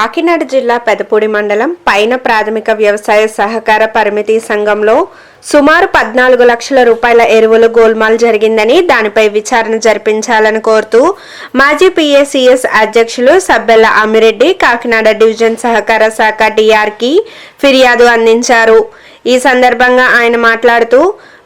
కాకినాడ జిల్లా పెదపూడి మండలం పైన ప్రాథమిక వ్యవసాయ సహకార పరిమితి సంఘంలో సుమారు పద్నాలుగు లక్షల రూపాయల ఎరువులు గోల్మాల్ జరిగిందని దానిపై విచారణ జరిపించాలని కోరుతూ మాజీ పిఏసిఎస్ అధ్యక్షులు సబ్బెల్ల అమ్మిరెడ్డి కాకినాడ డివిజన్ సహకార శాఖ డిఆర్కి ఫిర్యాదు అందించారు. ఈ సందర్భంగా ఆయన మాట్లాడుతూ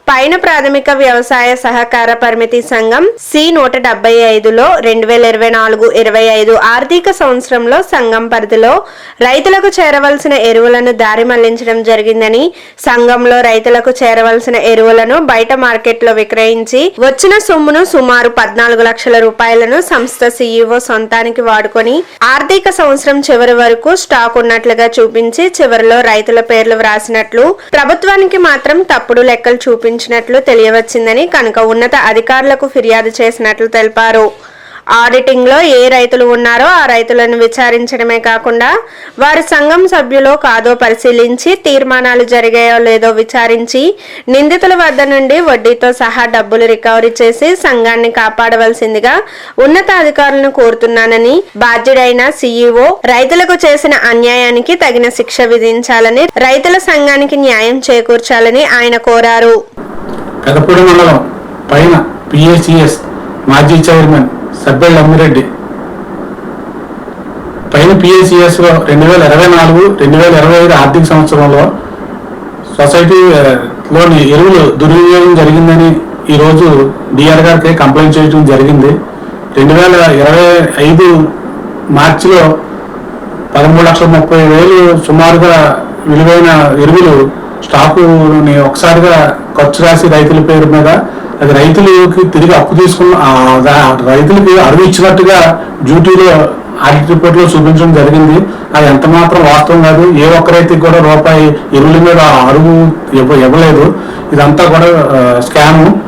పైన ప్రాథమిక వ్యవసాయ సహకార పరిమితి సంఘం సి నూట డెబ్బై ఐదులో రెండు వేల ఇరవై నాలుగు ఇరవై ఐదు ఆర్థిక సంవత్సరంలో సంఘం పరిధిలో రైతులకు చేరవలసిన ఎరువులను దారి మళ్ళించడం జరిగిందని సంఘంలో రైతులకు చేరవలసిన ఎరువులను బయట మార్కెట్లో విక్రయించి వచ్చిన సొమ్మును సుమారు పద్నాలుగు లక్షల రూపాయలను సంస్థ సీఈఓ సొంతానికి వాడుకొని ఆర్థిక సంవత్సరం చివరి వరకు స్టాక్ ఉన్నట్లుగా చూపించి చివరిలో రైతుల పేర్లు వ్రాసినట్లు ప్రభుత్వానికి మాత్రం తప్పుడు లెక్కలు చూపించినట్లు తెలియవచ్చిందని కనుక ఉన్నత అధికారులకు ఫిర్యాదు చేసినట్లు తెలిపారు. ఆడిటింగ్లో ఏ రైతులు ఉన్నారో ఆ రైతులను విచారించడమే కాకుండా వారి సంఘం సభ్యులో కాదో పరిశీలించి తీర్మానాలు జరిగాయో లేదో విచారించి నిందితుల వద్ద నుండి వడ్డీతో సహా డబ్బులు రికవరీ చేసి సంఘాన్ని కాపాడవలసిందిగా ఉన్నతాధికారులను కోరుతున్నానని బాధ్యుడైన సీఈఓ రైతులకు చేసిన అన్యాయానికి తగిన శిక్ష విధించాలని రైతుల సంఘానికి న్యాయం చేకూర్చాలని ఆయన కోరారు. పెదపూడి మండలం పైన పిఏసిఎస్ మాజీ చైర్మన్ సబ్బెళ్ళ అమ్మిరెడ్డి. పైన పిఏసిఎస్లో రెండు వేల ఇరవై నాలుగు రెండు వేల ఇరవై ఐదు ఆర్థిక సంవత్సరంలో సొసైటీ లోని ఎరువులు దుర్వినియోగం జరిగిందని ఈరోజు డిఆర్ గారికి కంప్లైంట్ చేయడం జరిగింది. రెండు వేల ఇరవై ఐదు మార్చిలో పదమూడు లక్షల ముప్పై వేలు సుమారుగా విలువైన ఎరువులు స్టాకుని ఒకసారిగా ఖర్చు రాసి రైతుల పేరు మీద అది రైతులకి తిరిగి అప్పు తీసుకున్న రైతులకి అరువు ఇచ్చినట్టుగా డ్యూటీలో ఆడిట్ రిపోర్ట్లో చూపించడం జరిగింది. అది ఎంత మాత్రం వాస్తవం కాదు. ఏ ఒక్క రైతుకి కూడా రూపాయి ఎరువుల మీద అరువు ఇవ్వ- ఇవ్వలేదు. ఇదంతా కూడా స్కాము.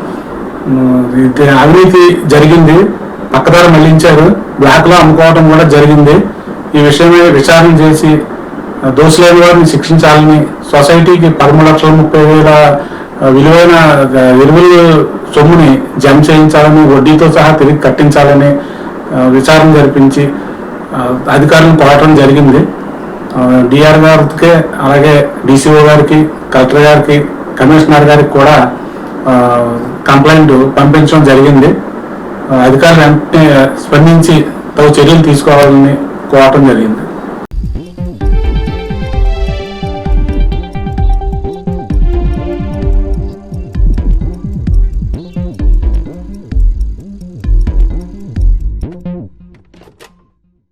అవినీతి జరిగింది. పక్కదారి మళ్ళించారు. బ్లాక్లో అమ్ముకోవడం కూడా జరిగింది. ఈ విషయమే విచారణ చేసి దోషులైన వారిని శిక్షించాలని సొసైటీకి పదమూడు లక్షల ముప్పై వేల విలువైన ఎరువులు సొమ్ముని జమ చేయించాలని వడ్డీతో సహా తిరిగి కట్టించాలని విచారణ జరిపించి అధికారులను కోరటం జరిగింది. డిఆర్ గారికి అలాగే డిసిఓ గారికి కలెక్టర్ గారికి కమిషనర్ గారికి కూడా కంప్లైంట్ పంపించడం జరిగింది. అధికారులు వెంటనే స్పందించి తగు చర్యలు తీసుకోవాలని కోరటం జరిగింది.